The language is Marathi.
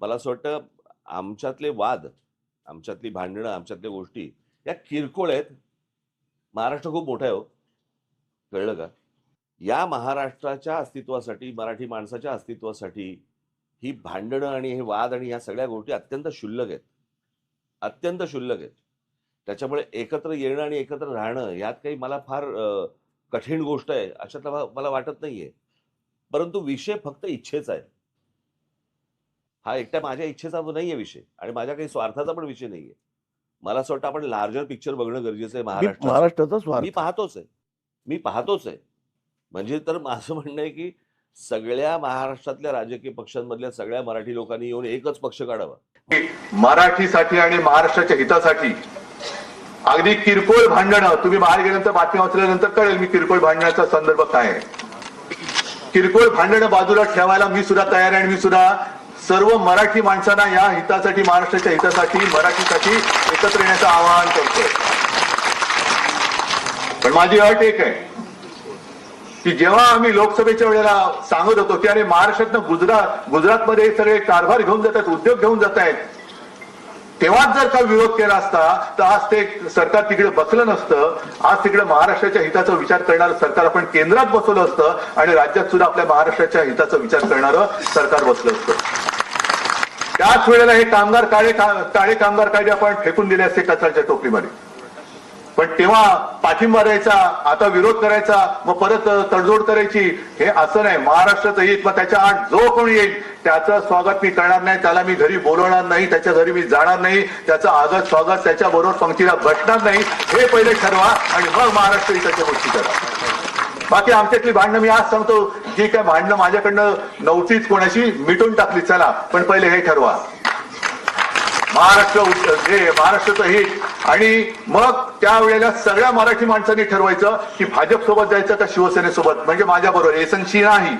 मला असं वाटतं आमच्यातले वाद आमच्यातली भांडणं आमच्यातल्या गोष्टी या किरकोळ आहेत. महाराष्ट्र खूप मोठा आहे हो. कळलं का? या महाराष्ट्राच्या अस्तित्वासाठी मराठी माणसाच्या अस्तित्वासाठी ही भांडणं आणि हे वाद आणि ह्या सगळ्या गोष्टी अत्यंत क्षुल्लक आहेत. अत्यंत शुल्लक आहेत. त्याच्यामुळे एकत्र येणं आणि एकत्र राहणं यात काही मला फार कठीण गोष्ट आहे अशातला मला वाटत नाही आहे परंतु विषय फक्त इच्छेचा आहे. हा एकट्या माझ्या इच्छेचा नाहीये विषय आणि माझ्या काही स्वार्थाचा पण विषय नाहीये. मला असं वाटतं आपण लार्जर पिक्चर बघणं गरजेचं आहे मी महाराष्ट्रात महाराष्ट्राचा मी पाहतोच आहे. मी पाहतोच आहे. म्हणजे तर माझं म्हणणं आहे की सगळ्या महाराष्ट्रातल्या राजकीय पक्षांमधल्या सगळ्या मराठी लोकांनी येऊन एकच पक्ष काढावा. मराठीसाठी आणि महाराष्ट्राच्या हितासाठी अगदी किरकोळ भांडणं तुम्ही बाहेर गेल्यानंतर बातमी वाचल्यानंतर कळेल मी किरकोळ भांडणाचा संदर्भ काय आहे. किरकोळ भांडणं बाजूला ठेवायला मी सुद्धा तयार आहे आणि मी सुद्धा सर्व मराठी माणसांना या हितासाठी महाराष्ट्राच्या हितासाठी मराठीसाठी एकत्र येण्याचं आवाहन करतोय. पण माझी अट एक आहे की जेव्हा आम्ही लोकसभेच्या वेळेला सांगत होतो की अरे महाराष्ट्रातनं गुजरात गुजरातमध्ये सगळे कारभार घेऊन जातात उद्योग घेऊन जात आहेत तेव्हाच जर का विरोध केला असता तर आज ते सरकार तिकडे बसलं नसतं. आज तिकडे महाराष्ट्राच्या हिताचा विचार करणारं सरकार आपण केंद्रात बसवलं असतं आणि राज्यात सुद्धा आपल्या महाराष्ट्राच्या हिताचा विचार करणारं सरकार बसलं असतं. त्याच वेळेला हे कामगार काळे का- काळे कामगार कायदे आपण फेकून दिले असते कचऱ्याच्या टोपलीमध्ये. पण तेव्हा पाठिंबा द्यायचा आता विरोध करायचा मग परत तडजोड करायची हे असं नाही. महाराष्ट्राचं हित मग त्याच्या आठ जो कोणी येईल त्याचं स्वागत मी करणार नाही त्याला मी घरी बोलवणार नाही त्याच्या घरी मी जाणार नाही त्याचं आगत स्वागत त्याच्या बरोबर पंक्तीला बसणार नाही हे पहिले ठरवा आणि मग महाराष्ट्र हिताच्या गोष्टी करा. बाकी आमच्यातली भांडणं मी आज सांगतो. जी काय भांडणं माझ्याकडनं नव्हतीच कोणाशी. मिटून टाकली चला. पण पहिले हे ठरवा. महाराष्ट्र हे महाराष्ट्राचं हित. आणि मग त्यावेळेला सगळ्या मराठी माणसांनी ठरवायचं की भाजप सोबत जायचं का शिवसेनेसोबत? म्हणजे माझ्याबरोबर एसनशी नाही.